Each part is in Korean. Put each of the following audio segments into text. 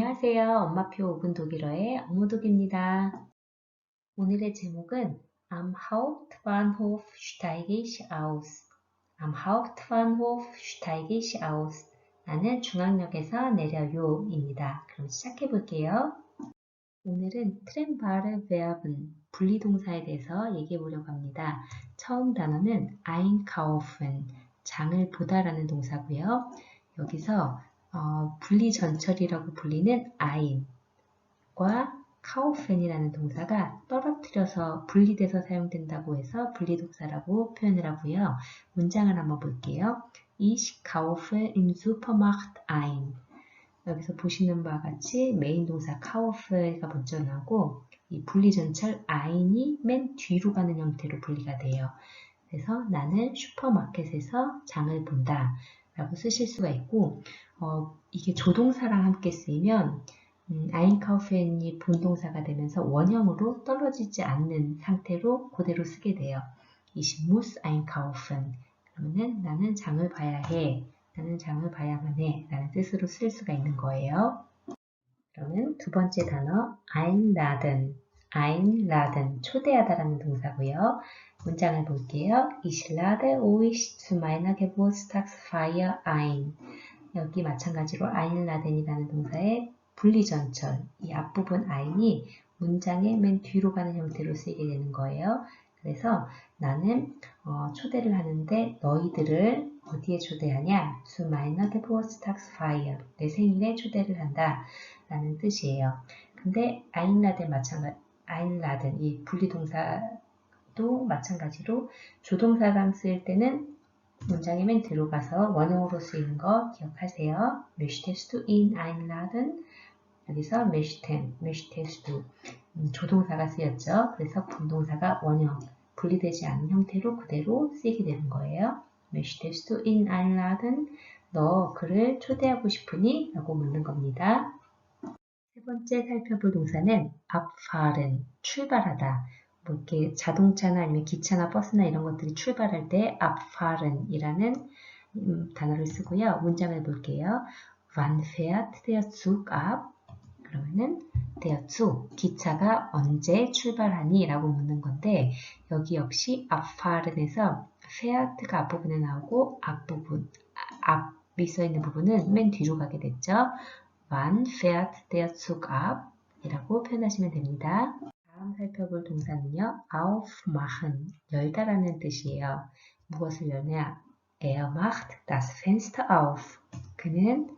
안녕하세요. 엄마표 5분 독일어의 어무독입니다. 오늘의 제목은 Am Hauptbahnhof steige ich aus. Am Hauptbahnhof steige ich aus. 나는 중앙역에서 내려요 입니다. 그럼 시작해 볼게요. 오늘은 트램바르 베어븐 분리동사에 대해서 얘기해 보려고 합니다. 처음 단어는 einkaufen 장을 보다라는 동사고요. 여기서 어, 분리전철이라고 불리는 ein과 카우펜이라는 동사가 떨어뜨려서 분리돼서 사용된다고 해서 분리동사라고 표현을 하고요. 문장을 한번 볼게요. Ich kaufe im Supermarkt ein. 여기서 보시는 바와 같이 메인 동사 카우프가 먼저 나고 이 분리전철 ein이 맨 뒤로 가는 형태로 분리가 돼요. 그래서 나는 슈퍼마켓에서 장을 본다 라고 쓰실 수가 있고 어, 이게 조동사랑 함께 쓰이면 음, 아인카우펜이 본동사가 되면서 원형으로 떨어지지 않는 상태로 그대로 쓰게 돼요. Muss einkaufen. 그러면은 나는 장을 봐야 해. 나는 장을 봐야만 해. 라는 뜻으로 쓸 수가 있는 거예요. 그러면 두 번째 단어 einladen. einladen. 초대하다라는 동사고요. 문장을 볼게요. Ich lade euch zu meiner ein. 여기 마찬가지로 einladen이라는 동사의 분리전철, 이 앞부분 ein이 문장의 맨 뒤로 가는 형태로 쓰이게 되는 거예요. 그래서 나는 어, 초대를 하는데 너희들을 어디에 초대하냐? zu meiner Geburtstagsfeier. 내 생일에 초대를 한다. 라는 뜻이에요. 근데 einladen 마찬가지, einladen 이 분리동사 도 마찬가지로 조동사랑 쓸 때는 문장에 맨 들어가서 원형으로 쓰이는 거 기억하세요. möchtest du ihn einladen? 여기서 möchtest du 음, 조동사가 쓰였죠. 그래서 분동사가 원형, 분리되지 않은 형태로 그대로 쓰이게 되는 거예요. möchtest du ihn einladen? 너 그를 초대하고 싶으니? 라고 묻는 겁니다. 세 번째 살펴볼 동사는 abfahren, 출발하다. 뭐 이렇게 자동차나 아니면 기차나 버스나 이런 것들이 출발할 때 abfahren이라는 음, 단어를 쓰고요. 문장을 볼게요. Wann fährt der Zug ab? 그러면은 der Zug, 기차가 언제 출발하니? 라고 묻는 건데 여기 역시 abfahren에서 fährt가 앞부분에 나오고 앞부분, 앞이 써 있는 부분은 맨 뒤로 가게 됐죠. Wann fährt der Zug ab? 이라고 표현하시면 됩니다. 다음 살펴 볼 동사는요. aufmachen, 열다라는 뜻이에요. 무엇을 열냐? Er macht das Fenster auf. 그는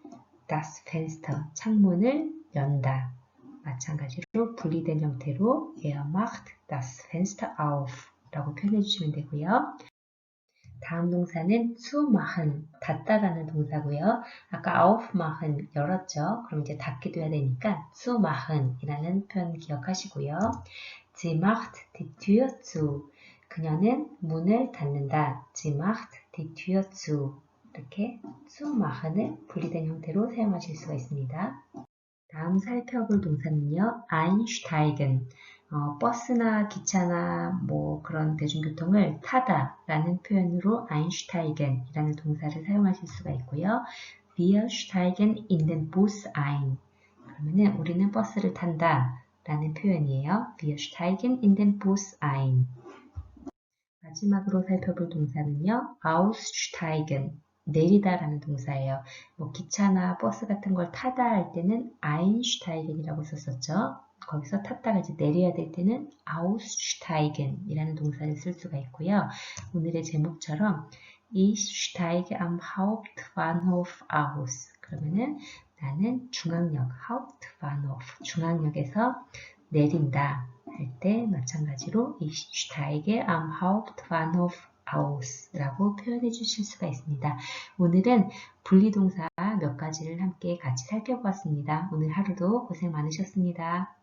das Fenster, 창문을 연다. 마찬가지로 분리된 형태로 Er macht das Fenster auf 라고 표현해 주시면 되고요. 다음 동사는 zumachen, 닫다라는 동사고요. 아까 aufmachen, 열었죠. 그럼 이제 닫기도 해야 되니까 zumachen 이라는 표현 기억하시고요. Sie macht die Tür zu. 그녀는 문을 닫는다. Sie macht die Tür zu. 이렇게 zumachen을 분리된 형태로 사용하실 수가 있습니다. 다음 살펴볼 동사는요. einsteigen. 어, 버스나 기차나 뭐 그런 대중교통을 타다 라는 표현으로 einsteigen이라는 동사를 사용하실 수가 있고요. Wir steigen in den Bus ein. 그러면은 우리는 버스를 탄다 라는 표현이에요. Wir steigen in den Bus ein. 마지막으로 살펴볼 동사는요. aussteigen. 내리다 라는 동사예요. 뭐 기차나 버스 같은 걸 타다 할 때는 einsteigen이라고 썼었죠. 거기서 탔다가 이제 내려야 될 때는 aussteigen이라는 동사를 쓸 수가 있고요. 오늘의 제목처럼 Ich steige am Hauptbahnhof aus. 그러면은 나는 중앙역 Hauptbahnhof 중앙역에서 내린다 할 때 마찬가지로 Ich steige am Hauptbahnhof aus 라고 표현해 주실 수가 있습니다. 오늘은 분리동사 몇 가지를 함께 같이 살펴보았습니다. 오늘 하루도 고생 많으셨습니다.